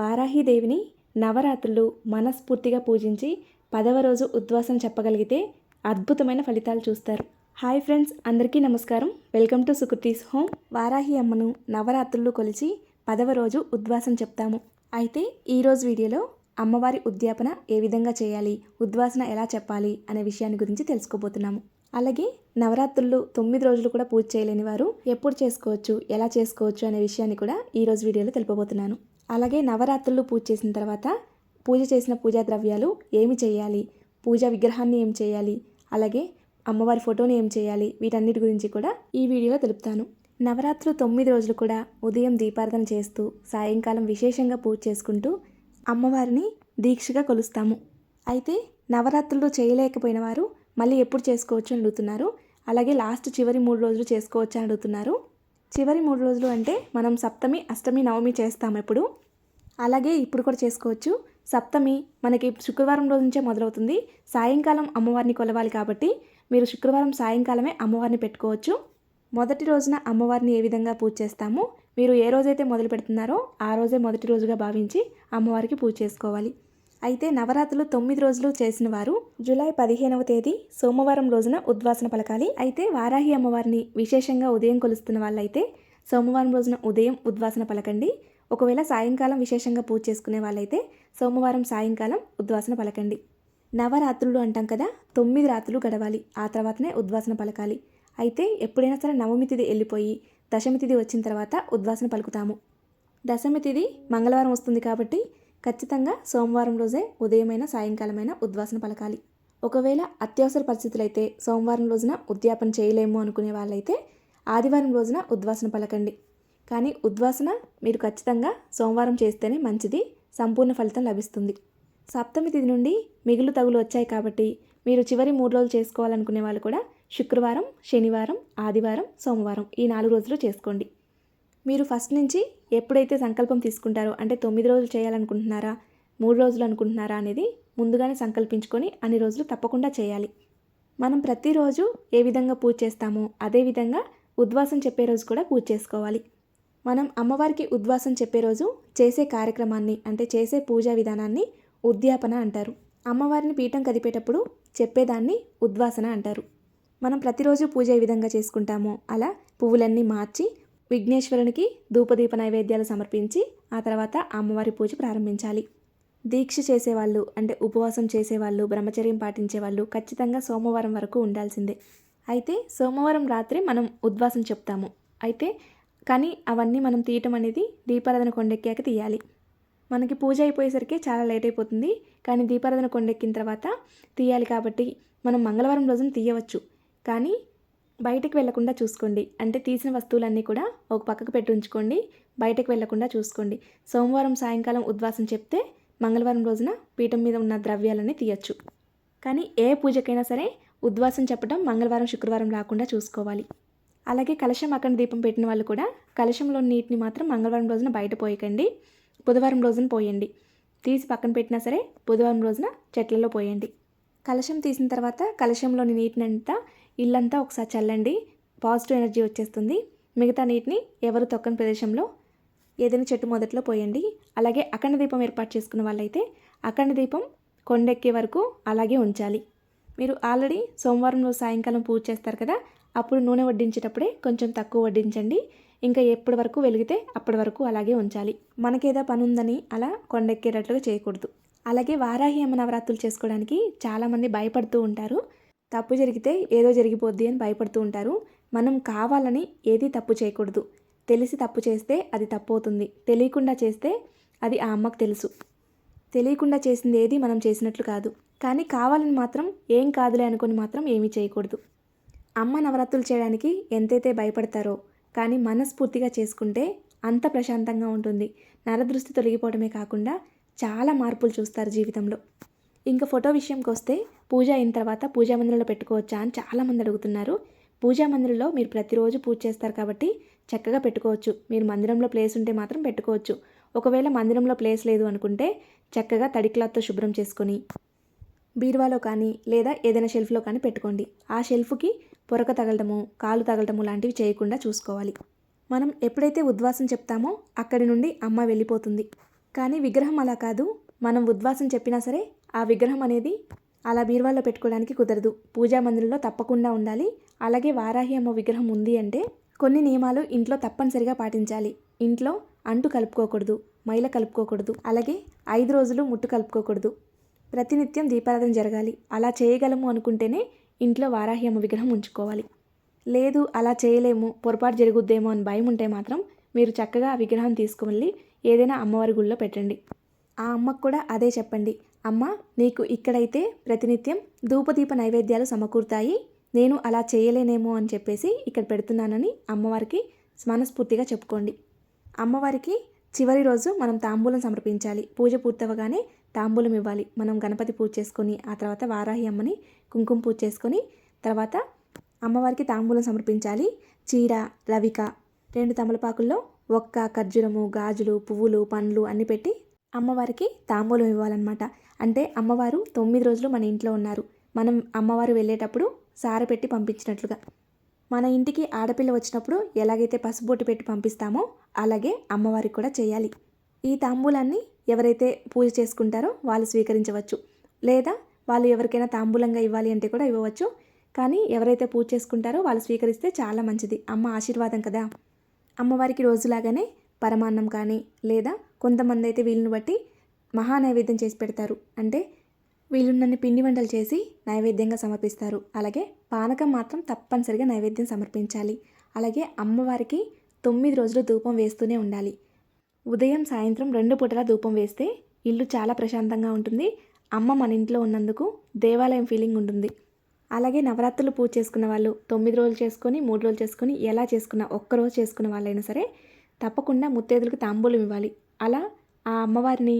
వారాహిదేవిని నవరాత్రులు మనస్ఫూర్తిగా పూజించి పదవ రోజు ఉద్వాసం చెప్పగలిగితే అద్భుతమైన ఫలితాలు చూస్తారు. హాయ్ ఫ్రెండ్స్ అందరికీ నమస్కారం. Welcome to Sukruthi's home. Varahi అమ్మను నవరాత్రులు కొలిచి పదవ రోజు ఉద్వాసం చెప్తాము. అయితే ఈరోజు వీడియోలో అమ్మవారి ఉద్యాపన ఏ విధంగా చేయాలి ఉద్వాసన ఎలా చెప్పాలి అనే విషయాన్ని గురించి తెలుసుకోబోతున్నాము. అలాగే నవరాత్రులు తొమ్మిది రోజులు కూడా పూజ చేయలేని వారు ఎప్పుడు చేసుకోవచ్చు ఎలా చేసుకోవచ్చు అనే విషయాన్ని కూడా ఈరోజు వీడియోలో తెలుపబోతున్నాను. అలాగే నవరాత్రులు పూజ చేసిన తర్వాత పూజ చేసిన పూజా ద్రవ్యాలు ఏమి చేయాలి? పూజా విగ్రహాన్ని ఏం చేయాలి? అలాగే అమ్మవారి ఫోటోని ఏం చేయాలి? వీటన్నిటి గురించి కూడా ఈ వీడియోలో తెలుపుతాను. నవరాత్రులు తొమ్మిది రోజులు కూడా ఉదయం దీపార్థన చేస్తూ సాయంకాలం విశేషంగా పూజ చేసుకుంటూ అమ్మవారిని దీక్షగా కొలుస్తాము. అయితే నవరాత్రులు చేయలేకపోయిన వారు మళ్ళీ ఎప్పుడు చేసుకోవచ్చు అని అడుగుతున్నారు. అలాగే లాస్ట్ చివరి మూడు రోజులు చేసుకోవచ్చు అని అడుగుతున్నారు. చివరి మూడు రోజులు అంటే మనం సప్తమి అష్టమి నవమి చేస్తాం ఎప్పుడు. అలాగే ఇప్పుడు కూడా చేసుకోవచ్చు. సప్తమి మనకి శుక్రవారం రోజు నుంచే మొదలవుతుంది. సాయంకాలం అమ్మవారిని కొలవాలి కాబట్టి మీరు శుక్రవారం సాయంకాలమే అమ్మవారిని పెట్టుకోవచ్చు. మొదటి రోజున అమ్మవారిని ఏ విధంగా పూజ చేస్తామో? మీరు ఏ రోజైతే మొదలు పెడుతున్నారో ఆ రోజే మొదటి రోజుగా భావించి అమ్మవారికి పూజ చేసుకోవాలి. అయితే నవరాత్రులు తొమ్మిది రోజులు చేసిన వారు జూలై పదిహేనవ తేదీ సోమవారం రోజున ఉద్వాసన పలకాలి. అయితే వారాహి అమ్మవారిని విశేషంగా ఉదయం కొలుస్తున్న వాళ్ళైతే సోమవారం రోజున ఉదయం ఉద్వాసన పలకండి. ఒకవేళ సాయంకాలం విశేషంగా పూజ చేసుకునే వాళ్ళైతే సోమవారం సాయంకాలం ఉద్వాసన పలకండి. నవరాత్రులు అంటాం కదా తొమ్మిది రాత్రులు గడవాలి. ఆ తర్వాతనే ఉద్వాసన పలకాలి. అయితే ఎప్పుడైనా సరే నవమి తిది వెళ్ళిపోయి దశమి తిది వచ్చిన తర్వాత ఉద్వాసన పలుకుతాము. దశమి తిది మంగళవారం వస్తుంది కాబట్టి ఖచ్చితంగా సోమవారం రోజే ఉదయమైన సాయంకాలమైన ఉద్వాసన పలకాలి. ఒకవేళ అత్యవసర పరిస్థితులు అయితే సోమవారం రోజున ఉద్యాపన చేయలేము అనుకునే వాళ్ళైతే ఆదివారం రోజున ఉద్వాసన పలకండి. కానీ ఉద్వాసన మీరు ఖచ్చితంగా సోమవారం చేస్తేనే మంచిది. సంపూర్ణ ఫలితం లభిస్తుంది. సప్తమి తిథి నుండి మిగులు తగులు వచ్చాయి కాబట్టి మీరు చివరి మూడు రోజులు చేసుకోవాలనుకునే వాళ్ళు కూడా శుక్రవారం శనివారం ఆదివారం సోమవారం ఈ నాలుగు రోజులు చేసుకోండి. మీరు ఫస్ట్ నుంచి ఎప్పుడైతే సంకల్పం తీసుకుంటారో అంటే తొమ్మిది రోజులు చేయాలనుకుంటున్నారా మూడు రోజులు అనుకుంటున్నారా అనేది ముందుగానే సంకల్పించుకొని అన్ని రోజులు తప్పకుండా చేయాలి. మనం ప్రతిరోజు ఏ విధంగా పూజ చేస్తామో అదే విధంగా ఉద్వాసం చెప్పే రోజు కూడా పూజ చేసుకోవాలి. మనం అమ్మవారికి ఉద్వాసం చెప్పే రోజు చేసే కార్యక్రమాన్ని అంటే చేసే పూజా విధానాన్ని ఉద్యాపన అంటారు. అమ్మవారిని పీఠం కదిపేటప్పుడు చెప్పేదాన్ని ఉద్వాసన అంటారు. మనం ప్రతిరోజు పూజ ఏ విధంగా చేసుకుంటామో అలా పువ్వులన్నీ మార్చి విఘ్నేశ్వరునికి ధూపదీప నైవేద్యాలు సమర్పించి ఆ తర్వాత అమ్మవారి పూజ ప్రారంభించాలి. దీక్ష చేసేవాళ్ళు అంటే ఉపవాసం చేసేవాళ్ళు బ్రహ్మచర్యం పాటించేవాళ్ళు ఖచ్చితంగా సోమవారం వరకు ఉండాల్సిందే. అయితే సోమవారం రాత్రి మనం ఉద్వాసం చెప్తాము. అయితే కానీ అవన్నీ మనం తీయటం అనేది దీపారాధన కొండెక్కాక తీయాలి. మనకి పూజ అయిపోయేసరికి చాలా లేట్ అయిపోతుంది. కానీ దీపారాధన కొండెక్కిన తర్వాత తీయాలి కాబట్టి మనం మంగళవారం రోజున తీయవచ్చు. కానీ బయటకు వెళ్ళకుండా చూసుకోండి. అంటే తీసిన వస్తువులన్నీ కూడా ఒక పక్కకు పెట్టి ఉంచుకోండి. బయటకు వెళ్ళకుండా చూసుకోండి. సోమవారం సాయంకాలం ఉద్వాసం చెప్తే మంగళవారం రోజున పీఠం మీద ఉన్న ద్రవ్యాలన్నీ తీయచ్చు. కానీ ఏ పూజకైనా సరే ఉద్వాసం చెప్పడం మంగళవారం శుక్రవారం రాకుండా చూసుకోవాలి. అలాగే కలశం అక్కడ దీపం పెట్టిన వాళ్ళు కూడా కలశంలో నీటిని మాత్రం మంగళవారం రోజున బయట పోయకండి. బుధవారం రోజున పోయండి. తీసి పక్కన పెట్టినా సరే బుధవారం రోజున చెట్లలో పోయండి. కలశం తీసిన తర్వాత కలశంలోని నీటిని అంతా ఇల్లంతా ఒకసారి చల్లండి. పాజిటివ్ ఎనర్జీ వచ్చేస్తుంది. మిగతా నీటిని ఎవరు తొక్కని ప్రదేశంలో ఏదైనా చెట్టు మొదట్లో పోయండి. అలాగే అఖండ దీపం ఏర్పాటు చేసుకున్న వాళ్ళైతే అఖండ దీపం కొండెక్కే వరకు అలాగే ఉంచాలి. మీరు ఆల్రెడీ సోమవారం రోజు సాయంకాలం పూజ చేస్తారు కదా అప్పుడు నూనె వడ్డించేటప్పుడే కొంచెం తక్కువ వడ్డించండి. ఇంకా ఎప్పటి వరకు వెలిగితే అప్పటి వరకు అలాగే ఉంచాలి. మనకేదో పని ఉందని అలా కొండెక్కేటట్లుగా చేయకూడదు. అలాగే వారాహి అమ్మ నవరాత్రులు చేసుకోవడానికి చాలామంది భయపడుతూ ఉంటారు. తప్పు జరిగితే ఏదో జరిగిపోద్ది అని భయపడుతూ ఉంటారు. మనం కావాలని ఏది తప్పు చేయకూడదు. తెలిసి తప్పు చేస్తే అది తప్పు అవుతుంది తెలియకుండా చేస్తే అది ఆ అమ్మకు తెలుసు. తెలియకుండా చేసింది ఏది మనం చేసినట్లు కాదు. కానీ కావాలని మాత్రం ఏం కాదులే అనుకొని మాత్రం ఏమీ చేయకూడదు. అమ్మ నవరాత్రులు చేయడానికి ఎంతైతే భయపడతారో కానీ మనస్ఫూర్తిగా చేసుకుంటే అంత ప్రశాంతంగా ఉంటుంది. నరదృష్టి తొలగిపోవడమే కాకుండా చాలా మార్పులు చూస్తారు జీవితంలో. ఇంకా ఫోటో విషయంకి వస్తే పూజ అయిన తర్వాత పూజా మందిరంలో పెట్టుకోవచ్చా అని చాలామంది అడుగుతున్నారు. పూజా మందిరంలో మీరు ప్రతిరోజు పూజ చేస్తారు కాబట్టి చక్కగా పెట్టుకోవచ్చు. మీరు మందిరంలో ప్లేస్ ఉంటే మాత్రం పెట్టుకోవచ్చు. ఒకవేళ మందిరంలో ప్లేస్ లేదు అనుకుంటే చక్కగా తడి క్లాత్తో శుభ్రం చేసుకొని బీరువాలో కానీ లేదా ఏదైనా షెల్ఫ్లో కానీ పెట్టుకోండి. ఆ షెల్ఫ్కి పొరక తగలడము కాలు తగలడము లాంటివి చేయకుండా చూసుకోవాలి. మనం ఎప్పుడైతే ఉద్వాసం చెప్తామో అక్కడి నుండి అమ్మ వెళ్ళిపోతుంది. కానీ విగ్రహం అలా కాదు. మనం ఉద్వాసం చెప్పినా సరే ఆ విగ్రహం అనేది అలా బీరువాలో పెట్టుకోవడానికి కుదరదు. పూజా మందిరంలో తప్పకుండా ఉండాలి. అలాగే వారాహి అమ్మ విగ్రహం ఉంది అంటే కొన్ని నియమాలు ఇంట్లో తప్పనిసరిగా పాటించాలి. ఇంట్లో అంటు కలుపుకోకూడదు మైల కలుపుకోకూడదు అలాగే ఐదు రోజులు ముట్టు కలుపుకోకూడదు. ప్రతినిత్యం దీపారాధన జరగాలి. అలా చేయగలము అనుకుంటేనే ఇంట్లో వారాహ్యమ్మ విగ్రహం ఉంచుకోవాలి. లేదు అలా చేయలేము పొరపాటు జరుగుద్దేమో అని భయం ఉంటే మాత్రం మీరు చక్కగా ఆ విగ్రహం తీసుకువెళ్ళి ఏదైనా అమ్మవారి గుళ్ళో పెట్టండి. ఆ అమ్మకు కూడా అదే చెప్పండి. అమ్మ నీకు ఇక్కడైతే ప్రతినిత్యం ధూపదీప నైవేద్యాలు సమకూరుతాయి. నేను అలా చేయలేనేమో అని చెప్పేసి ఇక్కడ పెడుతున్నానని అమ్మవారికి మనస్ఫూర్తిగా చెప్పుకోండి. అమ్మవారికి చివరి రోజు మనం తాంబూలం సమర్పించాలి. పూజ పూర్తవగానే తాంబూలం ఇవ్వాలి. మనం గణపతి పూజ చేసుకొని ఆ తర్వాత వారాహి అమ్మని కుంకుమ పూజ చేసుకొని తర్వాత అమ్మవారికి తాంబూలం సమర్పించాలి. చీర రవిక రెండు తమలపాకుల్లో ఒక్క ఖర్జూరము గాజులు పువ్వులు పండ్లు అన్ని పెట్టి అమ్మవారికి తాంబూలం ఇవ్వాలన్నమాట. అంటే అమ్మవారు తొమ్మిది రోజులు మన ఇంట్లో ఉన్నారు. మనం అమ్మవారు వెళ్ళేటప్పుడు సార పెట్టి పంపించినట్లుగా. మన ఇంటికి ఆడపిల్ల వచ్చినప్పుడు ఎలాగైతే పసుబొట్టు పెట్టి పంపిస్తామో అలాగే అమ్మవారికి కూడా చేయాలి. ఈ తాంబూలాన్ని ఎవరైతే పూజ చేసుకుంటారో వాళ్ళు స్వీకరించవచ్చు. లేదా వాళ్ళు ఎవరికైనా తాంబూలంగా ఇవ్వాలి అంటే కూడా ఇవ్వవచ్చు. కానీ ఎవరైతే పూజ చేసుకుంటారో వాళ్ళు స్వీకరిస్తే చాలా మంచిది. అమ్మ ఆశీర్వాదం కదా. అమ్మవారికి రోజులాగానే పరమాన్నం కానీ లేదా కొంతమంది అయితే వీళ్ళని బట్టి మహా నైవేద్యం చేసి పెడతారు. అంటే వీళ్ళున్నన్ని పిండి వంటలు చేసి నైవేద్యంగా సమర్పిస్తారు. అలాగే పానకం మాత్రం తప్పనిసరిగా నైవేద్యం సమర్పించాలి. అలాగే అమ్మవారికి తొమ్మిది రోజులు ధూపం వేస్తూనే ఉండాలి. ఉదయం సాయంత్రం రెండు పూటలా ధూపం వేస్తే ఇల్లు చాలా ప్రశాంతంగా ఉంటుంది. అమ్మ మన ఇంట్లో ఉన్నందుకు దేవాలయం ఫీలింగ్ ఉంటుంది. అలాగే నవరాత్రులు పూజ చేసుకున్న వాళ్ళు తొమ్మిది రోజులు చేసుకొని మూడు రోజులు చేసుకొని ఎలా చేసుకున్న ఒక్కరోజు చేసుకున్న వాళ్ళైనా సరే తప్పకుండా ముత్తేదులకు తాంబూలం ఇవ్వాలి. అలా ఆ అమ్మవారిని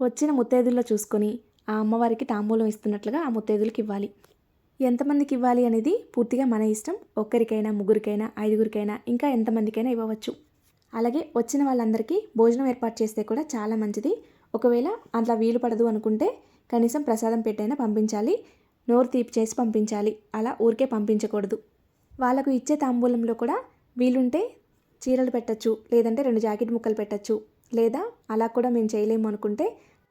వచ్చిన ముత్తేదుల్లో చూసుకొని ఆ అమ్మవారికి తాంబూలం ఇస్తున్నట్లుగా ఆ ముత్తైదులకు ఇవ్వాలి. ఎంతమందికి ఇవ్వాలి అనేది పూర్తిగా మన ఇష్టం. ఒక్కరికైనా ముగ్గురికైనా ఐదుగురికైనా ఇంకా ఎంతమందికైనా ఇవ్వవచ్చు. అలాగే వచ్చిన వాళ్ళందరికీ భోజనం ఏర్పాటు చేస్తే కూడా చాలా మంచిది. ఒకవేళ అట్లా వీలు పడదు అనుకుంటే కనీసం ప్రసాదం పెట్టైనా పంపించాలి. నోరు తీపి చేసి పంపించాలి. అలా ఊరికే పంపించకూడదు. వాళ్ళకు ఇచ్చే తాంబూలంలో కూడా వీలుంటే చీరలు పెట్టచ్చు లేదంటే రెండు జాకెట్ ముక్కలు పెట్టచ్చు. లేదా అలా కూడా మేము చేయలేము అనుకుంటే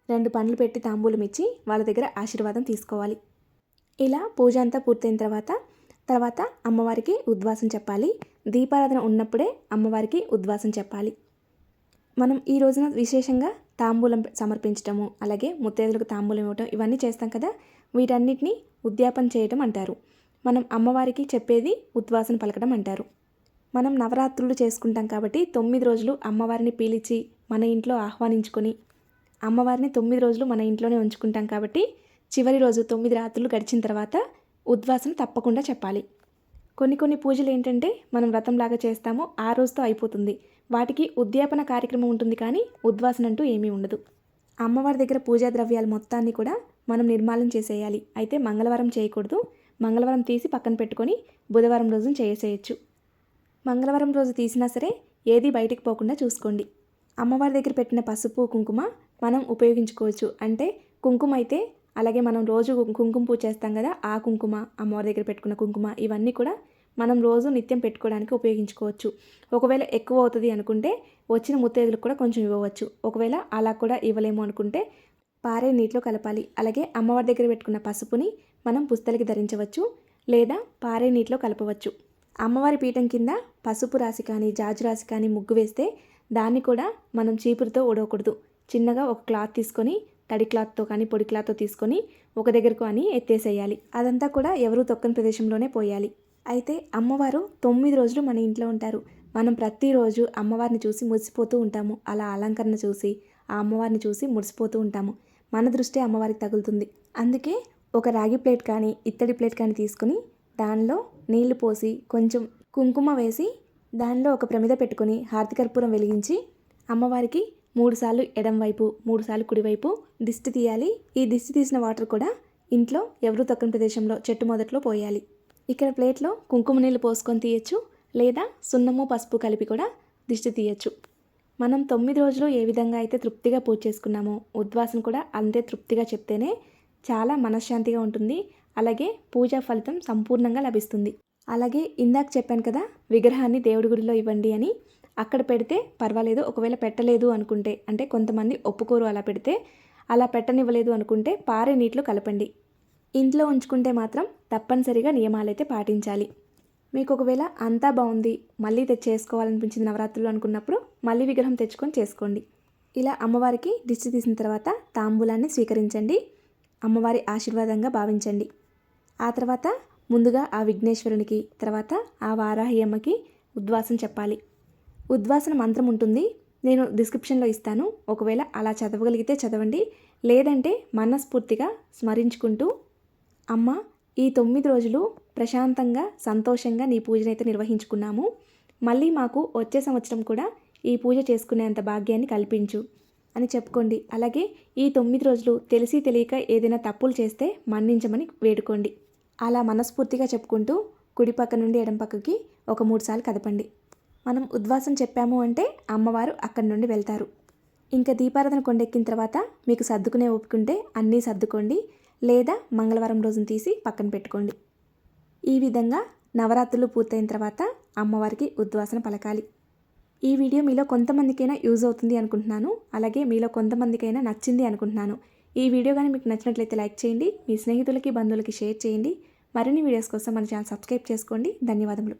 రెండు పండ్లు పెట్టి తాంబూలం ఇచ్చి వాళ్ళ దగ్గర ఆశీర్వాదం తీసుకోవాలి. ఇలా పూజ అంతా పూర్తయిన తర్వాత తర్వాత అమ్మవారికి ఉద్వాసం చెప్పాలి. దీపారాధన ఉన్నప్పుడే అమ్మవారికి ఉద్వాసం చెప్పాలి. మనం ఈ రోజున విశేషంగా తాంబూలం సమర్పించటము అలాగే ముత్తైదులకు తాంబూలం ఇవ్వటం ఇవన్నీ చేస్తాం కదా. వీటన్నిటిని ఉద్యాపన చేయటం అంటారు. మనం అమ్మవారికి చెప్పేది ఉద్వాసన పలకడం అంటారు. మనం నవరాత్రులు చేసుకుంటాం కాబట్టి తొమ్మిది రోజులు అమ్మవారిని పీలిచి మన ఇంట్లో ఆహ్వానించుకొని అమ్మవారిని తొమ్మిది రోజులు మన ఇంట్లోనే ఉంచుకుంటాం కాబట్టి చివరి రోజు తొమ్మిది రాత్రులు గడిచిన తర్వాత ఉద్వాసన తప్పకుండా చెప్పాలి. కొన్ని కొన్ని పూజలు ఏంటంటే మనం వ్రతంలాగా చేస్తామో ఆ రోజుతో అయిపోతుంది. వాటికి ఉద్యాపన కార్యక్రమం ఉంటుంది కానీ ఉద్వాసన అంటూ ఏమీ ఉండదు. అమ్మవారి దగ్గర పూజా ద్రవ్యాలు మొత్తాన్ని కూడా మనం నిర్మాణం చేసేయాలి. అయితే మంగళవారం చేయకూడదు. మంగళవారం తీసి పక్కన పెట్టుకొని బుధవారం రోజున చేసేయచ్చు. మంగళవారం రోజు తీసినా సరే ఏది బయటికి పోకుండా చూసుకోండి. అమ్మవారి దగ్గర పెట్టిన పసుపు కుంకుమ మనం ఉపయోగించుకోవచ్చు. అంటే కుంకుమ అయితే అలాగే మనం రోజు కుంకుమ పూజ చేస్తాం కదా ఆ కుంకుమ అమ్మవారి దగ్గర పెట్టుకున్న కుంకుమ ఇవన్నీ కూడా మనం రోజు నిత్యం పెట్టుకోవడానికి ఉపయోగించుకోవచ్చు. ఒకవేళ ఎక్కువ అవుతుంది అనుకుంటే వచ్చిన ముత్తైదులకు కూడా కొంచెం ఇవ్వవచ్చు. ఒకవేళ అలా కూడా ఇవ్వలేము అనుకుంటే పారే నీటిలో కలపాలి. అలాగే అమ్మవారి దగ్గర పెట్టుకున్న పసుపుని మనం పుస్తలకి ధరించవచ్చు లేదా పారే నీటిలో కలపవచ్చు. అమ్మవారి పీఠం కింద పసుపు రాసి కానీ జాజు రాసి కానీ ముగ్గు వేస్తే దాన్ని కూడా మనం చీపురుతో ఊడవకూడదు. చిన్నగా ఒక క్లాత్ తీసుకొని తడి క్లాత్తో కానీ పొడి క్లాత్తో తీసుకొని ఒక దగ్గరకు అని ఎత్తేసేయాలి. అదంతా కూడా ఎవరు తొక్కని ప్రదేశంలోనే పోయాలి. అయితే అమ్మవారు తొమ్మిది రోజులు మన ఇంట్లో ఉంటారు. మనం ప్రతిరోజు అమ్మవారిని చూసి మురిసిపోతూ ఉంటాము. అలా అలంకరణ చూసి ఆ అమ్మవారిని చూసి మురిసిపోతూ ఉంటాము. మన దృష్టి అమ్మవారికి తగులుతుంది. అందుకే ఒక రాగి ప్లేట్ కానీ ఇత్తడి ప్లేట్ కానీ తీసుకుని దానిలో నీళ్ళు పోసి కొంచెం కుంకుమ వేసి దానిలో ఒక ప్రమిద పెట్టుకొని హారతి కర్పూరం వెలిగించి అమ్మవారికి మూడుసార్లు ఎడం వైపు మూడుసార్లు కుడివైపు దిష్టి తీయాలి. ఈ దిష్టి తీసిన వాటర్ కూడా ఇంట్లో ఎవరు తొక్కని ప్రదేశంలో చెట్టు మొదట్లో పోయాలి. ఇక్కడ ప్లేట్లో కుంకుమ నీళ్ళు పోసుకొని తీయచ్చు లేదా సున్నము పసుపు కలిపి కూడా దిష్టి తీయచ్చు. మనం తొమ్మిది రోజులు ఏ విధంగా అయితే తృప్తిగా పూజ చేసుకున్నామో ఉద్వాసన కూడా అంతే తృప్తిగా చెప్తేనే చాలా మనశ్శాంతిగా ఉంటుంది. అలాగే పూజా ఫలితం సంపూర్ణంగా లభిస్తుంది. అలాగే ఇందాక చెప్పాను కదా విగ్రహాన్ని దేవుడి గుడిలో ఇవ్వండి అని. అక్కడ పెడితే పర్వాలేదు ఒకవేళ పెట్టలేదు అనుకుంటే అంటే కొంతమంది ఒప్పుకోరు అలా పెడితే అలా పెట్టనివ్వలేదు అనుకుంటే పారే నీటిలో కలపండి. ఇంట్లో ఉంచుకుంటే మాత్రం తప్పనిసరిగా నియమాలైతే పాటించాలి. మీకు ఒకవేళ అంతా బాగుంది మళ్ళీ తెచ్చేసుకోవాలనిపించింది నవరాత్రులు అనుకున్నప్పుడు మళ్ళీ విగ్రహం తెచ్చుకొని చేసుకోండి. ఇలా అమ్మవారికి దిష్టి తీసిన తర్వాత తాంబూలాన్ని స్వీకరించండి అమ్మవారి ఆశీర్వాదంగా భావించండి. ఆ తర్వాత ముందుగా ఆ విఘ్నేశ్వరునికి తర్వాత ఆ వారాహి అమ్మకి ఉద్వాసం చెప్పాలి. ఉద్వాసన మంత్రం ఉంటుంది నేను డిస్క్రిప్షన్లో ఇస్తాను ఒకవేళ అలా చదవగలిగితే చదవండి లేదంటే మనస్ఫూర్తిగా స్మరించుకుంటూ అమ్మ ఈ తొమ్మిది రోజులు ప్రశాంతంగా సంతోషంగా నీ పూజనైతే నిర్వహించుకున్నాము. మళ్ళీ మాకు వచ్చే సంవత్సరం కూడా ఈ పూజ చేసుకునేంత భాగ్యాన్ని కల్పించు అని చెప్పుకోండి. అలాగే ఈ తొమ్మిది రోజులు తెలిసి తెలియక ఏదైనా తప్పులు చేస్తే మన్నించమని వేడుకోండి. అలా మనస్ఫూర్తిగా చెప్పుకుంటూ కుడి పక్క నుండి ఎడం పక్కకి ఒక మూడు సార్లు కదపండి. మనం ఉద్వాసం చెప్పాము అంటే అమ్మవారు అక్కడి నుండి వెళ్తారు. ఇంకా దీపారాధన కొండెక్కిన తర్వాత మీకు సర్దుకునే ఒప్పుకుంటే అన్నీ సర్దుకోండి. లేదా మంగళవారం రోజున తీసి పక్కన పెట్టుకోండి. ఈ విధంగా నవరాత్రులు పూర్తయిన తర్వాత అమ్మవారికి ఉద్వాసన పలకాలి. ఈ వీడియో మీలో కొంతమందికైనా యూజ్ అవుతుంది అనుకుంటున్నాను. అలాగే మీలో కొంతమందికైనా నచ్చింది అనుకుంటున్నాను. ఈ వీడియో కానీ మీకు నచ్చినట్లయితే లైక్ చేయండి. మీ స్నేహితులకి బంధువులకి షేర్ చేయండి. మరిన్ని వీడియోస్ కోసం మన ఛానల్ సబ్స్క్రైబ్ చేసుకోండి. ధన్యవాదములు.